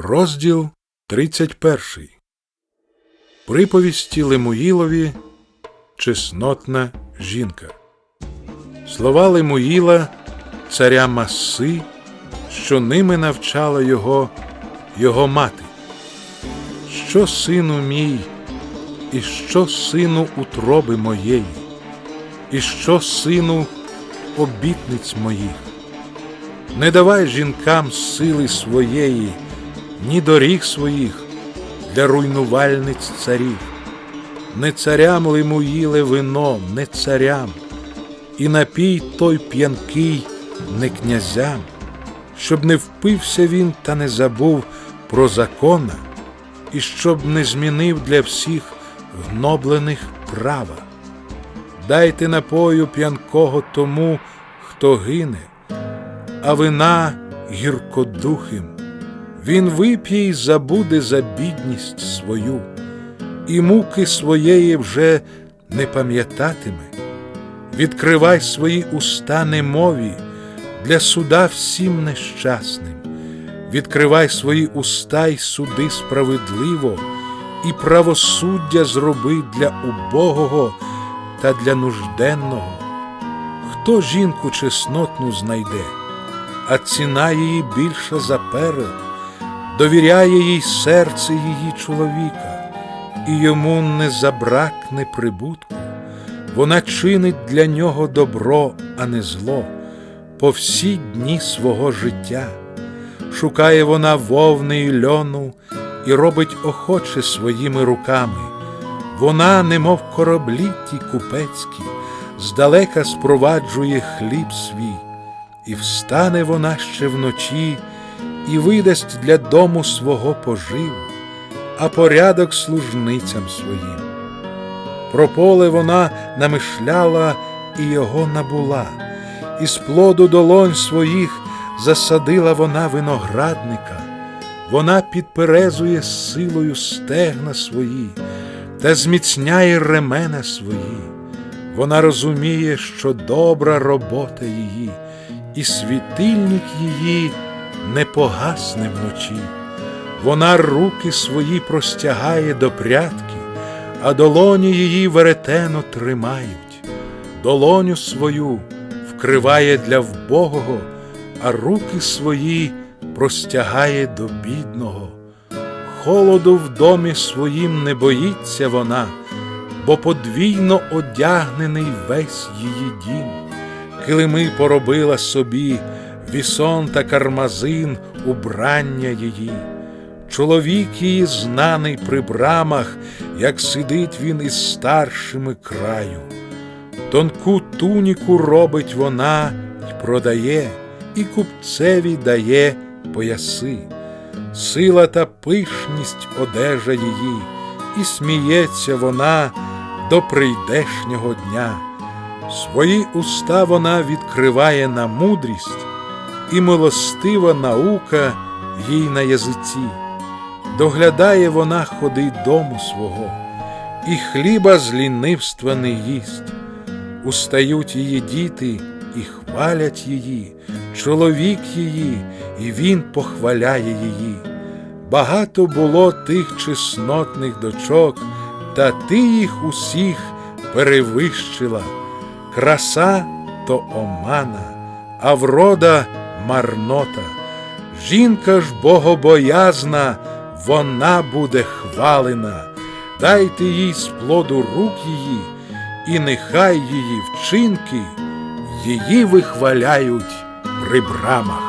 Розділ 31. Приповісті Лемуїлові Чеснотна жінка. Слова Лемуїла, царя Маси, що ними навчала його його мати. Що, сину мій, і що сину утроби моєї, і що сину обітниць моїх. Не давай жінкам сили своєї, ні доріг своїх для руйнувальниць царів. Не царям лимуїле вино, не царям, і напій той п'янкий не князям, щоб не впився він та не забув про закона, і щоб не змінив для всіх гноблених права. Дайте напою п'янкого тому, хто гине, а вина гіркодухим. Він вип'є й забуде за бідність свою, і муки своєї вже не пам'ятатиме. Відкривай свої уста немові для суда всім нещасним, відкривай свої уста й суди справедливо, і правосуддя зроби для убогого та для нужденного. Хто жінку чеснотну знайде, а ціна її більша за перед, довіряє їй серце її чоловіка, і йому не забракне прибутку, вона чинить для нього добро, а не зло, по всі дні свого життя. Шукає вона вовни й льону і робить охоче своїми руками. Вона, немов кораблі ті купецькі, здалека спроваджує хліб свій, і встане вона ще вночі і видасть для дому свого поживу, а порядок служницям своїм. Про поле вона намишляла і його набула, і з плоду долонь своїх засадила вона виноградника, вона підперезує силою стегна свої та зміцняє ремена свої. Вона розуміє, що добра робота її, і світильник її не погасне вночі. Вона руки свої простягає до прятки, а долоні її веретено тримають. Долоню свою вкриває для вбогого, а руки свої простягає до бідного. Холоду в домі своїм не боїться вона, бо подвійно одягнений весь її дім. Килими поробила собі вісон та кармазин убрання її. Чоловік її знаний при брамах, як сидить він із старшими краю. Тонку туніку робить вона й продає, і купцеві дає пояси. Сила та пишність одежа її, і сміється вона до прийдешнього дня. Свої уста вона відкриває на мудрість, і милостива наука їй на язиці. Доглядає вона ходи дому свого, і хліба з лінивства не їсть. Устають її діти і хвалять її, чоловік її, і він похваляє її. Багато було тих чеснотних дочок, та ти їх усіх перевищила. Краса то омана, а врода марнота. Жінка ж богобоязна, вона буде хвалена. Дайте їй з плоду рук її, і нехай її вчинки її вихваляють при брамах.